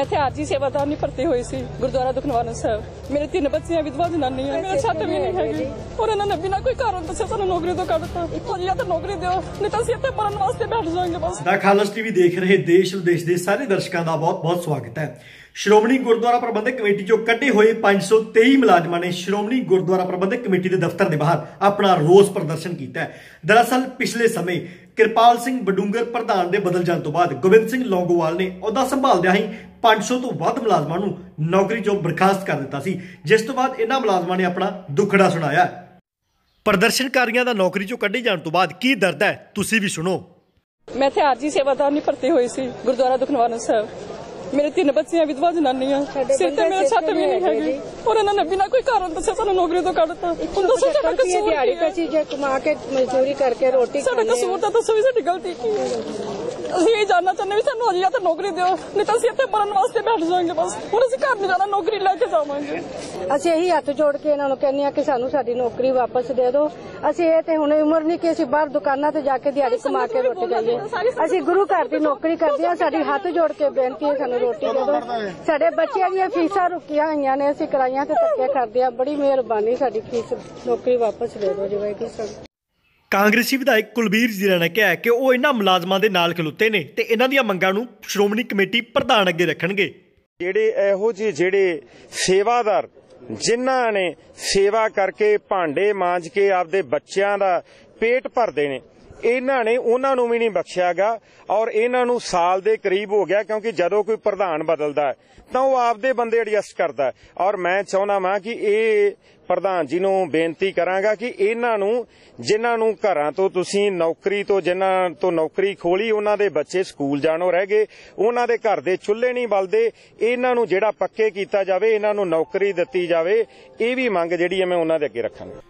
ਮੈਂ ਇੱਥੇ ਆਰਜੀ ਸੇਵਾਦਾਰ ਨਹੀਂ ਭਰਤੀ ਹੋਈ ਸੀ ਗੁਰਦੁਆਰਾ ਦੁਖਨਿਵਾਰਨ ਸਾਹਿਬ। ਮੇਰੇ ਤਿੰਨ ਬੱਚੀਆਂ ਵਿਧਵਾ ਜਨਾਨੀਆਂ ਮੇਰੇ ਛੱਤ ਵੀ ਨਹੀਂ ਹੈਗੀ। ਔਰ ਇਹਨਾਂ ਨੇ ਬਿਨਾਂ ਕੋਈ ਕਾਰਨ ਦੱਸੇ ਸਾਨੂੰ ਨੌਕਰੀ ਤੋਂ ਕੱਢਤਾ। ਇੱਕੋ ਜਿਹਾ ਤਾਂ ਨੌਕਰੀ ਦਿਓ ਨਹੀਂ ਤਾਂ ਅਸੀਂ ਇੱਥੇ ਮਰਨ ਵਾਸਤੇ ਬੈਠ ਜਾਵਾਂਗੇ ਬਸ। ਦਾ ਖਾਲਸ ਟੀਵੀ ਦੇਖ ਰਹੇ ਦੇਸ਼ ਵਿਦੇਸ਼ ਦੇ ਸਾਰੇ ਦਰਸ਼ਕਾਂ ਦਾ ਬਹੁਤ-ਬਹੁਤ ਸਵਾਗਤ ਹੈ। ਸ਼੍ਰੋਮਣੀ ਗੁਰਦੁਆਰਾ ਪ੍ਰਬੰਧਕ ਕਮੇਟੀ ਚੋਂ ਕੱਢੇ ਹੋਏ 523 ਮੁਲਾਜ਼ਮਾਂ ਨੇ ਸ਼੍ਰੋਮਣੀ ਗੁਰਦੁਆਰਾ ਪ੍ਰਬੰਧਕ ਕਮੇਟੀ ਦੇ ਦਫ਼ਤਰ ਦੇ ਬਾਹਰ ਆਪਣਾ ਰੋਸ ਪ੍ਰਦਰਸ਼ਨ ਕੀਤਾ ਹੈ। ਦਰਅਸਲ, ਪਿਛਲੇ ਸਮੇਂ ਕਿਰਪਾਲ ਸਿੰਘ ਬਡੂੰਗਰ ਪ੍ਰਧਾਨ ਦੇ ਬਦਲ ਜਾਣ ਤੋਂ ਬਾਅਦ ਗੋਬਿੰਦ ਸਿੰਘ ਲੌਂਗੋਵਾਲ ਨੇ ਅਹੁਦਾ ਸੰਭਾਲਦਿਆਂ ਹੀ 500 ਤੋਂ ਵੱਧ ਮੁਲਾਜ਼ਮਾਂ ਨੂੰ ਨੌਕਰੀ ਚੋਂ ਬਰਖਾਸਤ ਕਰ ਦਿੱਤਾ ਸੀ, ਜਿਸ ਤੋਂ ਬਾਅਦ ਇਹਨਾਂ ਮੁਲਾਜ਼ਮਾਂ ਨੇ ਆਪਣਾ ਦੁੱਖੜਾ ਸੁਣਾਇਆ। ਪ੍ਰਦਰਸ਼ਨਕਾਰੀਆਂ ਦਾ ਨੌਕਰੀ ਚੋਂ ਕੱਢੇ ਜਾਣ ਤੋਂ ਬਾਅਦ ਕੀ ਦਰਦ ਹੈ, ਤੁਸੀਂ ਵੀ ਸੁਣੋ। ਮੈਂ ਇੱਥੇ ਆਰਜੀ ਸੇਵਾਦਾਰ ਨਹੀਂ ਭਰਤੀ ਹੋਈ ਸੀ, ਗੁਰਦੁਆਰਾ ਦੁਖਨਿਵਾਰਨ ਸਾਹਿਬ। ਮੇਰੇ ਤਿੰਨ ਬੱਚੀਆਂ ਵਿਧਵਾ ਜਨਾਨੀਆਂ ਸਿਰ ਤੇ ਮੇਰੇ ਛੱਤ ਵੀ ਨਹੀਂ ਹੈਗੀ ਔਰ ਇਹਨਾਂ ਨੇ ਬਿਨਾਂ ਕੋਈ ਕਾਰਨ ਦੱਸੇ ਸਾਨੂੰ ਨੌਕਰੀ ਤੋਂ ਕੱਢਤਾ। ਹੁਣ ਦੱਸੋ ਸਾਡਾ ਕਸੂਰ ਦਿਹਾੜੀ ਪੈ ਚੀਜ਼ਾਂ ਕਮਾ ਕੇ ਮਜ਼ਦੂਰੀ ਕਰਕੇ ਰੋਟੀ ਸਾਡਾ ਕਸੂਰ ਤਾਂ ਦੱਸੋ ਵੀ ਸਾਡੀ ਗਲਤੀ ਕੀ ਹੈ। ਅਸੀਂ ਇਹ ਜਾਣਨਾ ਚਾਹੁੰਦੇ ਵੀ ਸਾਨੂੰ ਅਜਿਹਾ ਤਾਂ ਨੌਕਰੀ ਦਿਓ ਨਹੀਂ ਤਾਂ ਅਸੀਂ ਇੱਥੇ ਮਰਨ ਵਾਸਤੇ ਬੈਠ ਜਾਵਾਂਗੇ ਬਸ। ਹੁਣ ਅਸੀਂ ਘਰ ਨਹੀਂ ਜਾਣਾ ਨੌਕਰੀ ਲੈ ਕੇ ਜਾਵਾਂਗੇ। ਅਸੀਂ ਇਹੀ ਹੱਥ ਜੋੜ ਕੇ ਇਹਨਾਂ ਨੂੰ ਕਹਿੰਦੇ ਆ ਕਿ ਸਾਨੂੰ ਸਾਡੀ ਨੌਕਰੀ ਵਾਪਸ ਦੇ ਦਿਓ। ਅਸੀਂ ਇਹ ਤੇ ਹੁਣ ਉਮਰ ਨਹੀਂ ਕਿ ਅਸੀਂ ਬਾਹਰ ਦੁਕਾਨਾਂ ਤੇ ਜਾ ਕੇ ਦਿਹਾੜੀ ਕਮਾ ਕੇ ਰੋਟੀ ਖਾਈਏ। ਅਸੀਂ ਗੁਰੂ ਘਰ ਦੀ ਨੌਕਰੀ ਕਰਦੇ ਆ ਸਾਡੀ ਹੱਥ ਜੋੜ ਕੇ ਬੇਨਤੀ ਹੈ ਸਾਨੂੰ ਰੋਟੀ ਦੇ ਦਿਓ। ਸਾਡੇ ਬੱਚਿਆਂ ਦੀਆਂ ਫੀਸਾਂ ਰੁਕੀਆਂ ਹੋਈਆਂ ਨੇ ਅਸੀਂ ਕਿਰਾਈਆਂ ਤੇ ਧੱਕੇ ਕਰਦੇ ਆ ਬੜੀ ਮਿਹਰਬਾਨੀ ਸਾਡੀ ਫੀਸ ਨੌਕਰੀ ਵਾਪਸ ਦੇ ਦਿਓ ਜਿਵੇਂ ਕਿ ਸਾਨੂੰ ਕਾਂਗਰਸੀ ਵਿਧਾਇਕ ਕੁਲਬੀਰ ਜ਼ੀਰਾ ਨੇ ਕਿਹਾ ਕਿ ਉਹ ਇਹਨਾਂ ਮੁਲਾਜ਼ਮਾਂ ਦੇ ਨਾਲ ਖਲੋਤੇ ਨੇ ਤੇ ਇਹਨਾਂ ਦੀਆਂ ਮੰਗਾਂ ਨੂੰ ਸ਼੍ਰੋਮਣੀ ਕਮੇਟੀ ਪ੍ਰਧਾਨ ਅੱਗੇ ਰੱਖਣਗੇ। ਜਿਹੜੇ ਇਹੋ ਜਿਹੇ ਜਿਹੜੇ ਸੇਵਾਦਾਰ ਜਿਨ੍ਹਾਂ ਨੇ ਸੇਵਾ ਕਰਕੇ ਭਾਂਡੇ ਮਾਂਜ ਕੇ ਆਪਦੇ ਬੱਚਿਆਂ ਦਾ ਪੇਟ ਭਰਦੇ ਨੇ। ਇਹਨਾਂ ਨੇ, ਉਹਨਾਂ ਨੂੰ ਵੀ ਨਹੀਂ ਬਖਸ਼ਿਆਗਾ ਔਰ ਇਹਨਾਂ ਨੂੰ ਸਾਲ ਦੇ ਕਰੀਬ ਹੋ ਗਿਆ ਕਿਉਂਕਿ ਜਦੋਂ ਕੋਈ ਪ੍ਰਧਾਨ ਬਦਲਦਾ ਤਾਂ ਉਹ ਆਪਦੇ ਬੰਦੇ ਐਡਜਸਟ ਕਰਦਾ ਔਰ ਮੈਂ ਚਾਹੁੰਦਾ ਵਾਂ ਕਿ ਇਹ ਪ੍ਰਧਾਨ ਜੀ ਨੂੰ ਬੇਨਤੀ ਕਰਾਂਗਾ ਕਿ ਇਹਨਾਂ ਨੂੰ, ਜਿਨ੍ਹਾਂ ਨੂੰ ਘਰਾਂ ਤੋਂ ਤੁਸੀਂ ਨੌਕਰੀ ਤੋਂ, ਜਿਨ੍ਹਾਂ ਤੋਂ ਨੌਕਰੀ ਖੋਲੀ, ਉਹਨਾਂ ਦੇ ਬੱਚੇ ਸਕੂਲ ਜਾਣੋਂ, ਰਹਿ ਗਏ, ਉਹਨਾਂ ਦੇ ਘਰ ਦੇ ਚੁੱਲ੍ਹੇ ਨਹੀਂ ਬਲਦੇ, ਇਹਨਾਂ ਨੂੰ ਜਿਹੜਾ ਪੱਕੇ ਕੀਤਾ ਜਾਵੇ, ਇਹਨਾਂ ਨੂੰ ਨੌਕਰੀ ਦਿੱਤੀ ਜਾਵੇ, ਇਹ ਵੀ ਮੰਗ ਜਿਹੜੀ ਹੈ ਮੈਂ ਉਹਨਾਂ ਦੇ ਅੱਗੇ ਰੱਖਾਂਗਾ।